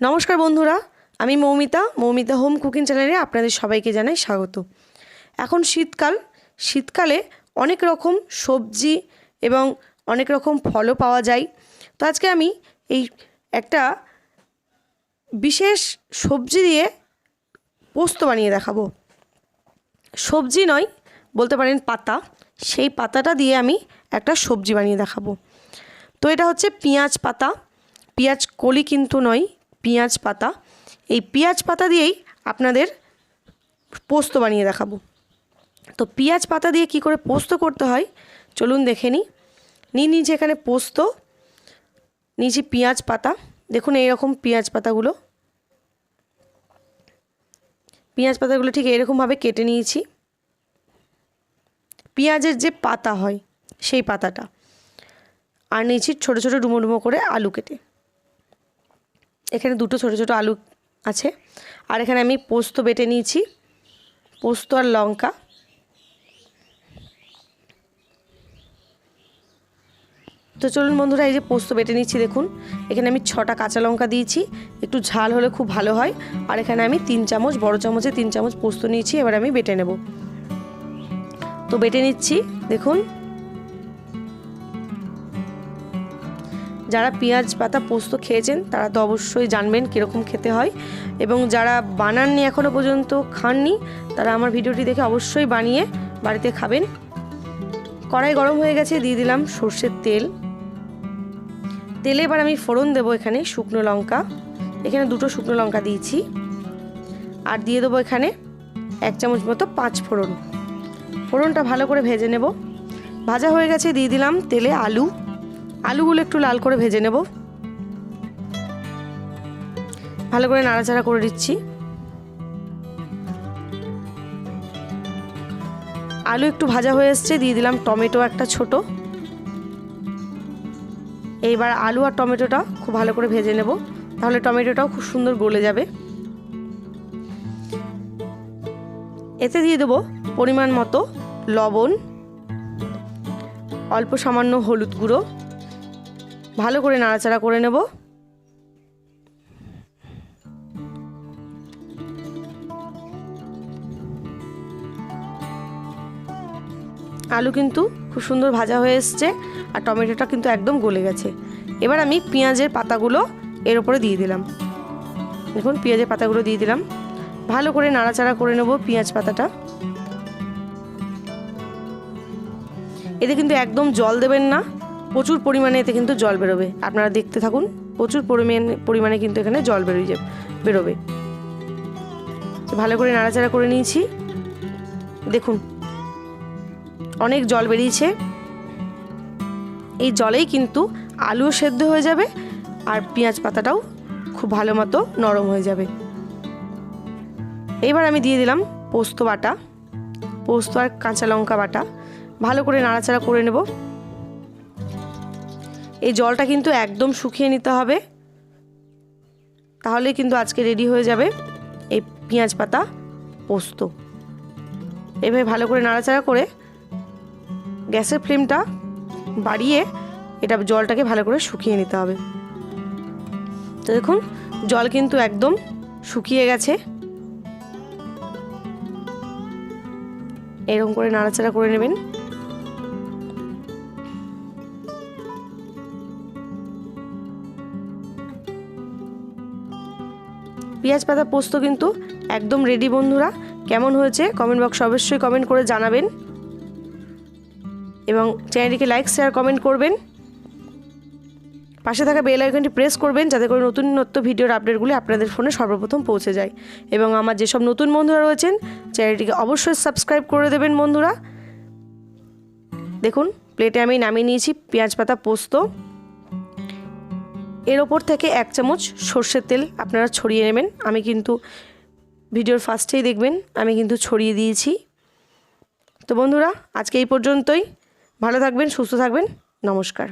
নমস্কার বন্ধুরা, আমি মৌমিতা মৌমিতা হোম কুকিং চ্যানেলে আপনাদের সবাইকে জানাই স্বাগত। এখন শীতকাল, শীতকালে অনেক রকম সবজি এবং অনেক রকম ফলও পাওয়া যায়। তো আজকে আমি এই একটা বিশেষ সবজি দিয়ে পোস্ত বানিয়ে দেখাবো। সবজি নয়, বলতে পারেন পাতা, সেই পাতাটা দিয়ে আমি একটা সবজি বানিয়ে দেখাবো। তো এটা হচ্ছে পেঁয়াজ পাতা, পেঁয়াজ কলি কিন্তু নয় পেঁয়াজ পাতা। এই পেঁয়াজ পাতা দিয়েই আপনাদের পোস্ত বানিয়ে দেখাবো। তো পেঁয়াজ পাতা দিয়ে কি করে পোস্ত করতে হয়, চলুন দেখে নিই। নিয়ে নিচে এখানে পোস্ত, নিচে পেঁয়াজ পাতা। দেখুন এইরকম পেঁয়াজ পাতাগুলো। পেঁয়াজ পাতাগুলো ঠিক এরকমভাবে কেটে নিয়েছি। পেঁয়াজের যে পাতা হয়, সেই পাতাটা। আর নিয়েছি ছোটো ছোটো ডুমো ডুমো করে আলু কেটে। এখানে দুটো ছোটো ছোটো আলু আছে। আর এখানে আমি পোস্ত বেটে নিয়েছি। পোস্ত আর লঙ্কা। তো চলুন বন্ধুরা, এই যে পোস্ত বেটে নিচ্ছি দেখুন। এখানে আমি ছটা কাঁচা লঙ্কা দিয়েছি। একটু ঝাল হলে খুব ভালো হয়। আর এখানে আমি তিন চামচ, বড় চামচে তিন চামচ পোস্ত নিয়েছি। এবার আমি বেটে নেব। তো বেটে নিচ্ছি, দেখুন। যারা পেঁয়াজ, পাতা, পোস্ত খেয়েছেন, তারা তো অবশ্যই জানবেন কীরকম খেতে হয়। এবং যারা বানাননি এখনও পর্যন্ত, খাননি, তারা আমার ভিডিওটি দেখে অবশ্যই বানিয়ে বাড়িতে খাবেন। কড়াই গরম হয়ে গেছে, দিয়ে দিলাম সর্ষের তেল। তেলে এবার আমি ফোড়ন দেবো এখানে শুকনো লঙ্কা। এখানে দুটো শুকনো লঙ্কা দিয়েছি। আর দিয়ে দেবো এখানে এক চামচ মতো পাঁচ ফোড়ন। ফোড়নটা ভালো করে ভেজে নেব। ভাজা হয়ে গেছে, দিয়ে দিলাম তেলে আলু। আলুগুলো একটু লাল করে ভেজে নেব। ভালো করে নাড়াচাড়া করে দিচ্ছি আলু একটু ভাজা হয়ে এসছে, দিয়ে দিলাম টমেটো একটা ছোট। এইবার আলু আর টমেটোটা খুব ভালো করে ভেজে নেব, তাহলে টমেটোটাও খুব সুন্দর গলে যাবে। এতে দিয়ে দেবো পরিমাণ মতো লবণ, অল্প সামান্য হলুদ গুঁড়ো। ভালো করে নাড়াচাড়া করে নেব। আলু কিন্তু খুব সুন্দর ভাজা হয়ে এসছে আর টমেটোটা কিন্তু একদম গলে গেছে। এবার আমি পেঁয়াজের পাতাগুলো এর ওপরে দিয়ে দিলাম। দেখুন, পেঁয়াজের পাতাগুলো দিয়ে দিলাম। ভালো করে নাড়াচাড়া করে নেব পেঁয়াজ পাতাটা। এতে কিন্তু একদম জল দেবেন না। প্রচুর পরিমাণে এতে কিন্তু জল বেরোবে। আপনারা দেখতে থাকুন, প্রচুর পরিমাণে পরিমাণে কিন্তু এখানে জল বেরোয় যাবে বেরোবে। ভালো করে নাড়াচাড়া করে নিয়েছি। দেখুন, অনেক জল বেরিয়েছে। এই জলেই কিন্তু আলুও সেদ্ধ হয়ে যাবে আর পেঁয়াজ পাতাটাও খুব ভালো মতো নরম হয়ে যাবে। এবার আমি দিয়ে দিলাম পোস্ত বাটা, পোস্ত আর কাঁচা লঙ্কা বাটা। ভালো করে নাড়াচাড়া করে নেব। এই জলটা কিন্তু একদম শুকিয়ে নিতে হবে। তাহলে কিন্তু আজকে রেডি হয়ে যাবে এই পেঁয়াজ পাতা পোস্ত। এভাবে ভালো করে নাড়াচাড়া করে গ্যাসের ফ্লেমটা বাড়িয়ে এটা জলটাকে ভালো করে শুকিয়ে নিতে হবে। তো দেখুন, জল কিন্তু একদম শুকিয়ে গেছে। এরকম করে নাড়াচাড়া করে নেবেন। পেঁয়াজ পাতা পোস্ত কিন্তু একদম রেডি বন্ধুরা। কেমন হয়েছে কমেন্ট বক্সে অবশ্যই কমেন্ট করে জানাবেন। এবং চ্যানেলটিকে লাইক শেয়ার কমেন্ট করবেন। পাশে থাকা বেল আইকনটি প্রেস করবেন যাতে করে নতুন নতুন ভিডিওর আপডেটগুলি আপনাদের ফোনে সর্বপ্রথম পৌঁছে যায়। এবং আমার যেসব নতুন বন্ধুরা রয়েছেন, চ্যানেলটিকে অবশ্যই সাবস্ক্রাইব করে দেবেন বন্ধুরা। দেখুন প্লেটে আমি নামিয়ে নিয়েছি পেঁয়াজ পাতা পোস্ত। এর ওপর থেকে এক চামচ সর্ষের তেল আপনারা ছড়িয়ে নেবেন। আমি কিন্তু ভিডিওর ফার্স্টেই দেখবেন, আমি কিন্তু ছড়িয়ে দিয়েছি। তো বন্ধুরা, আজকে এই পর্যন্তই। ভালো থাকবেন, সুস্থ থাকবেন। নমস্কার।